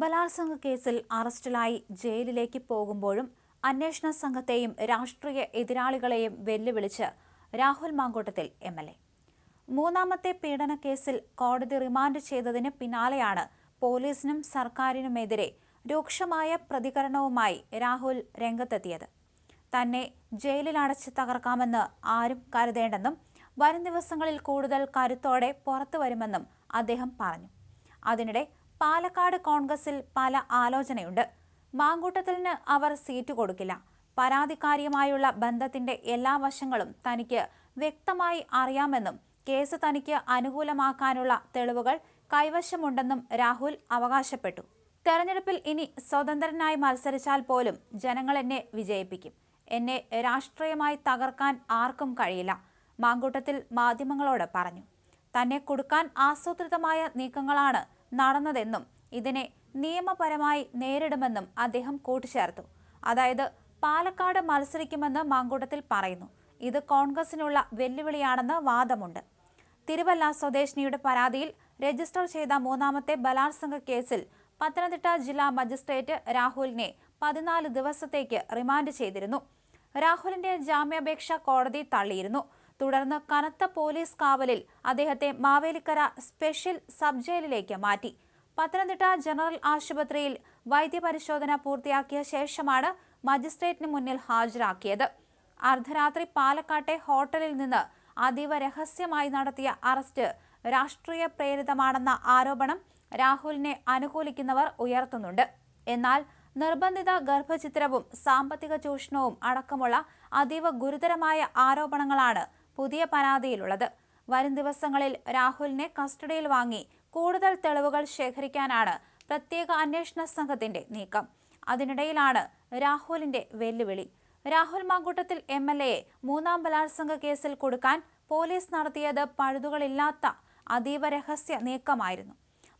ബലാത്സംഗ കേസിൽ അറസ്റ്റിലായി ജയിലിലേക്ക് പോകുമ്പോഴും അന്വേഷണ സംഘത്തെയും രാഷ്ട്രീയ എതിരാളികളെയും വെല്ലുവിളിച്ച് Rahul Mamkootathil M L A. മൂന്നാമത്തെ കോടതി റിമാൻഡ് ചെയ്തതിന് പിന്നാലെയാണ് പോലീസിനും സർക്കാരിനുമെതിരെ രൂക്ഷമായ പ്രതികരണവുമായി രാഹുൽ രംഗത്തെത്തിയത്. തന്നെ ജയിലിൽ അടച്ച് തകർക്കാമെന്ന് ആരും കരുതേണ്ടെന്നും വരും ദിവസങ്ങളിൽ കൂടുതൽ കരുത്തോടെ പുറത്തു വരുമെന്നും അദ്ദേഹം പറഞ്ഞു. അതിനിടെ പാലക്കാട് കോൺഗ്രസിൽ പല ആലോചനയുണ്ട്. മാങ്കൂട്ടത്തിന് അവർ സീറ്റ് കൊടുക്കില്ല. പരാതിക്കാരിയുമായുള്ള ബന്ധത്തിന്റെ എല്ലാ വശങ്ങളും തനിക്ക് വ്യക്തമായി അറിയാമെന്നും കേസ് തനിക്ക് അനുകൂലമാക്കാനുള്ള തെളിവുകൾ കൈവശമുണ്ടെന്നും രാഹുൽ അവകാശപ്പെട്ടു. തെരഞ്ഞെടുപ്പിൽ ഇനി സ്വതന്ത്രനായി മത്സരിച്ചാൽ പോലും ജനങ്ങൾ എന്നെ വിജയിപ്പിക്കും. എന്നെ രാഷ്ട്രീയമായി തകർക്കാൻ ആർക്കും കഴിയില്ല മാങ്കൂട്ടത്തിൽ മാധ്യമങ്ങളോട് പറഞ്ഞു. തന്നെ കൊടുക്കാൻ ആസൂത്രിതമായ നീക്കങ്ങളാണ് നടന്നതെന്നും ഇതിനെ നിയമപരമായി നേരിടുമെന്നും അദ്ദേഹം കൂട്ടിച്ചേർത്തു. അതായത് പാലക്കാട് മത്സരിക്കുമെന്ന് മാങ്കൂട്ടത്തിൽ പറയുന്നു. ഇത് കോൺഗ്രസിനുള്ള വെല്ലുവിളിയാണെന്ന് വാദമുണ്ട്. തിരുവല്ല സ്വദേശിനിയുടെ പരാതിയിൽ രജിസ്റ്റർ ചെയ്ത മൂന്നാമത്തെ ബലാത്സംഗ കേസിൽ പത്തനംതിട്ട ജില്ലാ മജിസ്ട്രേറ്റ് രാഹുലിനെ പതിനാല് ദിവസത്തേക്ക് റിമാൻഡ് ചെയ്തിരുന്നു. രാഹുലിന്റെ ജാമ്യാപേക്ഷ കോടതി തള്ളിയിരുന്നു. തുടർന്ന് കനത്ത പോലീസ് കാവലിൽ അദ്ദേഹത്തെ മാവേലിക്കര സ്പെഷ്യൽ സബ് ജയിലിലേക്ക് മാറ്റി. പത്തനംതിട്ട ജനറൽ ആശുപത്രിയിൽ വൈദ്യപരിശോധന പൂർത്തിയാക്കിയ ശേഷമാണ് മജിസ്ട്രേറ്റിന് മുന്നിൽ ഹാജരാക്കിയത്. അർദ്ധരാത്രി പാലക്കാട്ടെ ഹോട്ടലിൽ നിന്ന് അതീവ രഹസ്യമായി നടത്തിയ അറസ്റ്റ് രാഷ്ട്രീയ പ്രേരിതമാണെന്ന ആരോപണം രാഹുലിനെ അനുകൂലിക്കുന്നവർ ഉയർത്തുന്നുണ്ട്. എന്നാൽ നിർബന്ധിത ഗർഭചിത്രവും സാമ്പത്തിക ചൂഷണവും അടക്കമുള്ള അതീവ ഗുരുതരമായ ആരോപണങ്ങളാണ് പുതിയ പരാതിയിലുള്ളത്. വരും ദിവസങ്ങളിൽ രാഹുലിനെ കസ്റ്റഡിയിൽ വാങ്ങി കൂടുതൽ തെളിവുകൾ ശേഖരിക്കാനാണ് പ്രത്യേക അന്വേഷണ സംഘത്തിന്റെ നീക്കം. അതിനിടയിലാണ് രാഹുലിന്റെ വെല്ലുവിളി. രാഹുൽ മാങ്കൂട്ടത്തിൽ എം എൽ എയെ മൂന്നാം ബലാത്സംഗ കേസിൽ കൊടുക്കാൻ പോലീസ് നടത്തിയത് പഴുതുകളില്ലാത്ത അതീവ രഹസ്യ നീക്കമായിരുന്നു.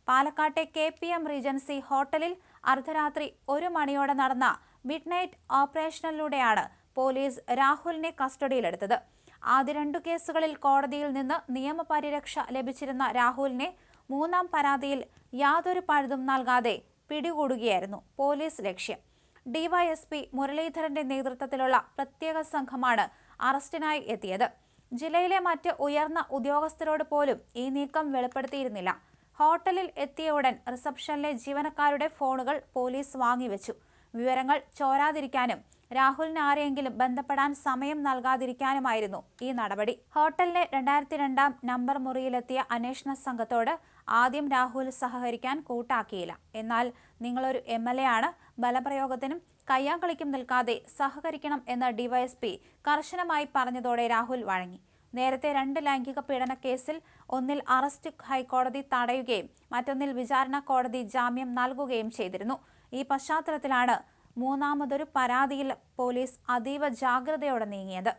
പാലക്കാട്ടെ കെ പി എം റീജൻസി ഹോട്ടലിൽ അർദ്ധരാത്രി ഒരു മണിയോടെ നടന്ന മിഡ് നൈറ്റ് ഓപ്പറേഷനിലൂടെയാണ് പോലീസ് രാഹുലിനെ കസ്റ്റഡിയിലെടുത്തത്. ആദ്യ രണ്ടു കേസുകളിൽ കോടതിയിൽ നിന്ന് നിയമപരിരക്ഷ ലഭിച്ചിരുന്ന രാഹുലിനെ മൂന്നാം പരാതിയിൽ യാതൊരു പഴുതും നൽകാതെ പിടികൂടുകയായിരുന്നു പോലീസ് ലക്ഷ്യം. ഡിവൈഎസ്പി മുരളീധരന്റെ നേതൃത്വത്തിലുള്ള പ്രത്യേക സംഘമാണ് അറസ്റ്റിനായി എത്തിയത്. ജില്ലയിലെ മറ്റ് ഉയർന്ന ഉദ്യോഗസ്ഥരോട് പോലും ഈ നീക്കം വെളിപ്പെടുത്തിയിരുന്നില്ല. ഹോട്ടലിൽ എത്തിയ ഉടൻ റിസപ്ഷനിലെ ജീവനക്കാരുടെ ഫോണുകൾ പോലീസ് വാങ്ങിവെച്ചു. വിവരങ്ങൾ ചോരാതിരിക്കാനും രാഹുലിന് ആരെയെങ്കിലും ബന്ധപ്പെടാൻ സമയം നൽകാതിരിക്കാനുമായിരുന്നു ഈ നടപടി. ഹോട്ടലിലെ രണ്ടായിരത്തി രണ്ടാം നമ്പർ മുറിയിലെത്തിയ അന്വേഷണ സംഘത്തോട് ആദ്യം രാഹുൽ സഹകരിക്കാൻ കൂട്ടാക്കിയില്ല. എന്നാൽ നിങ്ങളൊരു എം എൽ എ ആണ് ബലപ്രയോഗത്തിനും കയ്യാങ്കളിക്കും നിൽക്കാതെ സഹകരിക്കണം എന്ന ഡിവൈഎസ്പി കർശനമായി പറഞ്ഞതോടെ രാഹുൽ വഴങ്ങി. നേരത്തെ രണ്ട് ലൈംഗിക പീഡന കേസിൽ ഒന്നിൽ അറസ്റ്റ് ഹൈക്കോടതി തടയുകയും മറ്റൊന്നിൽ വിചാരണ കോടതി ജാമ്യം നൽകുകയും ചെയ്തിരുന്നു. ഈ പശ്ചാത്തലത്തിലാണ് മൂന്നാമതൊരു പരാതിയിൽ പോലീസ് അതീവ ജാഗ്രതയോടെ നീങ്ങിയത്.